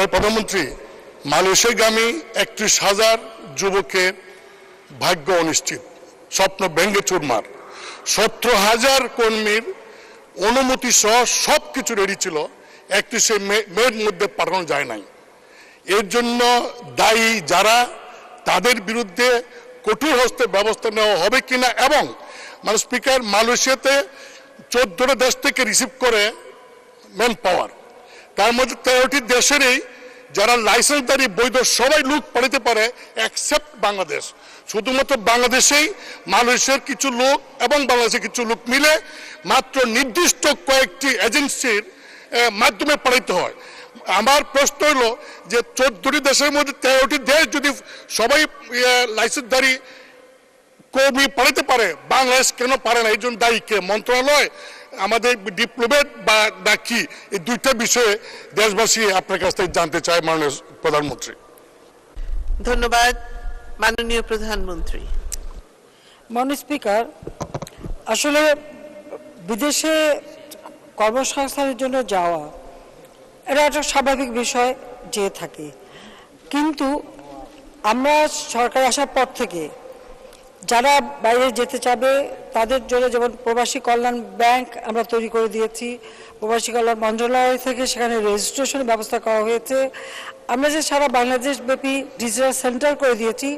মানে প্রধানমন্ত্রী মালয়েশিয়াগামী একত্রিশ হাজার যুবকের ভাগ্য অনিশ্চিত, স্বপ্ন ব্যঙ্গে চুরমার। সতেরো হাজার কর্মীর অনুমতি সহ সব কিছু রেডি ছিল, একত্রিশে মেয়ের মধ্যে পাঠানো যায় নাই। এর জন্য দায়ী যারা, তাদের বিরুদ্ধে কঠোর হস্তে ব্যবস্থা নেওয়া হবে কিনা এবং মানে স্পিকার, মালয়েশিয়াতে চোদ্দটা দেশ থেকে রিসিভ করে ম্যান পাওয়ার তার মধ্যে তেরোটি দেশেরই যারা লাইসেন্সদারি বৈধ সবাই লোক পাঠাতে পারে অ্যাকসেপ্ট বাংলাদেশ। শুধুমাত্র বাংলাদেশেই মালয়েশিয়ার কিছু লোক এবং বাংলাদেশের কিছু লোক মিলে মাত্র নির্দিষ্ট কয়েকটি এজেন্সির মাধ্যমে পাঠাইতে হয়। আমার প্রশ্ন হলো যে চোদ্দটি দেশের মধ্যে তেরোটি দেশ যদি সবাই লাইসেন্সদারি কর্মী পাঠাতে পারে, বাংলাদেশ কেন পারে না? এই জন্য দায়ী কে? মন্ত্রণালয় আমাদের ডিপ্লোমেট বা না কি এই দুইটা বিষয়ে দেশবাসী আপনার কাছ থেকে জানতে চায় মাননীয় প্রধানমন্ত্রী। ধন্যবাদ মাননীয় প্রধানমন্ত্রী। মাননীয় স্পিকার আসলে বিদেশে কর্মসংস্থানের জন্য যাওয়া এটা একটা স্বাভাবিক বিষয় যে থাকে। কিন্তু আমরা সরকার আসার পর থেকে যারা বাইরে যেতে চাবে, তাদের জন্য যেমন প্রবাসী কল্যাণ ব্যাংক আমরা তৈরি করে দিয়েছি। প্রবাসী কল্যাণ মন্ত্রণালয় থেকে সেখানে রেজিস্ট্রেশনের ব্যবস্থা করা হয়েছে। আমরা যে সারা বাংলাদেশ ব্যাপী ডিজিটাল সেন্টার করে দিয়েছি,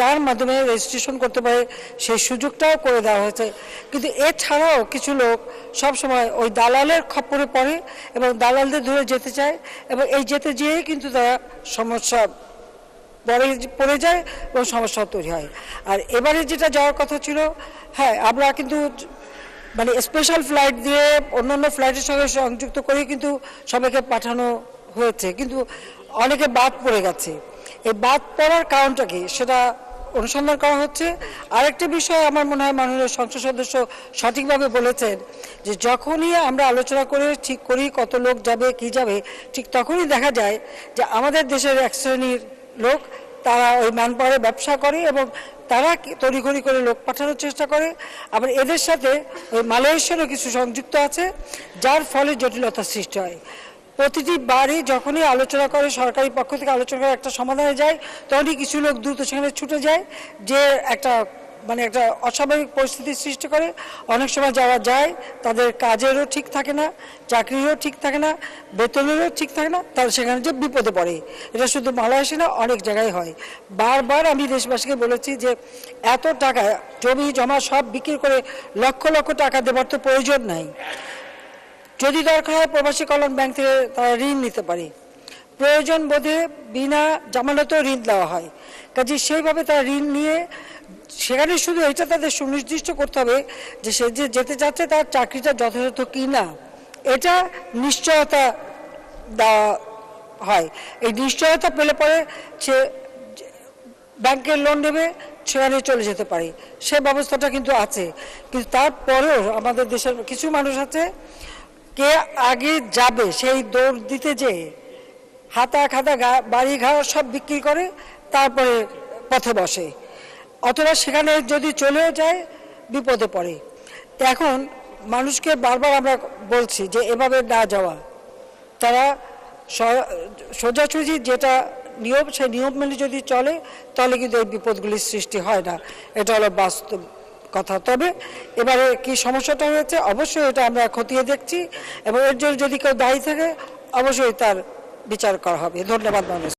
তার মাধ্যমে রেজিস্ট্রেশন করতে পারে, সেই সুযোগটাও করে দেওয়া হয়েছে। কিন্তু এছাড়াও কিছু লোক সব সময় ওই দালালের খপ্পরে পড়ে এবং দালালদের ধরে যেতে চায় এবং এই যেতে যেয়েই কিন্তু তারা সমস্যা পরে পড়ে যায় এবং সমস্যা তৈরি হয়। আর এবারে যেটা যাওয়ার কথা ছিল হ্যাঁ আমরা কিন্তু মানে স্পেশাল ফ্লাইট দিয়ে অন্যান্য ফ্লাইটের সঙ্গে সংযুক্ত করে কিন্তু সবাইকে পাঠানো হয়েছে। কিন্তু অনেকে বাদ পড়ে গেছে। এই বাদ পড়ার কারণটা কি? সেটা অনুসন্ধান করা হচ্ছে। আরেকটা বিষয় আমার মনে হয় মাননীয় সংসদ সদস্য সঠিকভাবে বলেছেন যে, যখনই আমরা আলোচনা করে ঠিক করি কত লোক যাবে, কি যাবে, ঠিক তখনই দেখা যায় যে আমাদের দেশের এক শ্রেণির লোক, তারা ওই ম্যান ব্যবসা করে এবং তারা তড়িঘড়ি করে লোক পাঠানোর চেষ্টা করে। আবার এদের সাথে ওই মালয়েশিয়ারও কিছু সংযুক্ত আছে, যার ফলে জটিলতা সৃষ্টি হয়। প্রতিটি বারই যখনই আলোচনা করে, সরকারি পক্ষ থেকে আলোচনা করে একটা সমাধানে যায়, তখনই কিছু লোক দ্রুত সেখানে ছুটে যায়, যে একটা মানে একটা অস্বাভাবিক পরিস্থিতির সৃষ্টি করে। অনেক সময় যারা যায়, তাদের কাজেরও ঠিক থাকে না, চাকরিরও ঠিক থাকে না, বেতনেরও ঠিক থাকে না, তারা সেখানে যে বিপদে পড়ে। এটা শুধু মালয়েশিয়া না, অনেক জায়গায় হয়। বারবার আমি দেশবাসীকে বলেছি যে, এত টাকা, জমি জমা সব বিক্রি করে লক্ষ লক্ষ টাকা দেবার তো প্রয়োজন নাই। যদি দরকার হয় প্রবাসী কল্যাণ ব্যাংক থেকে তারা ঋণ নিতে পারে। প্রয়োজন বোধে বিনা জামানতেও ঋণ দেওয়া হয়। কাজে সেইভাবে তারা ঋণ নিয়ে সেখানে শুধু এটা তাদের সুনির্দিষ্ট করতে হবে যে সে যে যেতে চাচ্ছে তার চাকরিটা যথাযথ কি না। এটা নিশ্চয়তা দেওয়া হয়। এই নিশ্চয়তা পেলে পরে সে ব্যাংকের লোন নেবে, সেখানে চলে যেতে পারে। সে ব্যবস্থাটা কিন্তু আছে। কিন্তু তারপরেও আমাদের দেশের কিছু মানুষ আছে, কে আগে যাবে, সেই দৌড় দিতে যে হাতা খাতা বাড়ি ঘর সব বিক্রি করে, তারপরে পথে বসে। অথবা সেখানে যদি চলেও যায়, বিপদে পড়ে। এখন মানুষকে বারবার আমরা বলছি যে এভাবে না যাওয়া। তারা সোজাসুজি যেটা নিয়ম, সেই নিয়ম মেনে যদি চলে, তাহলে কিন্তু এই বিপদগুলির সৃষ্টি হয় না। এটা হলো বাস্তব কথা। তবে এবারে কি সমস্যাটা হয়েছে? অবশ্যই এটা আমরা খতিয়ে দেখছি এবং এর জন্য যদি কেউ দায়ী থাকে, অবশ্যই তার বিচার করা হবে। ধন্যবাদ, মানুষ।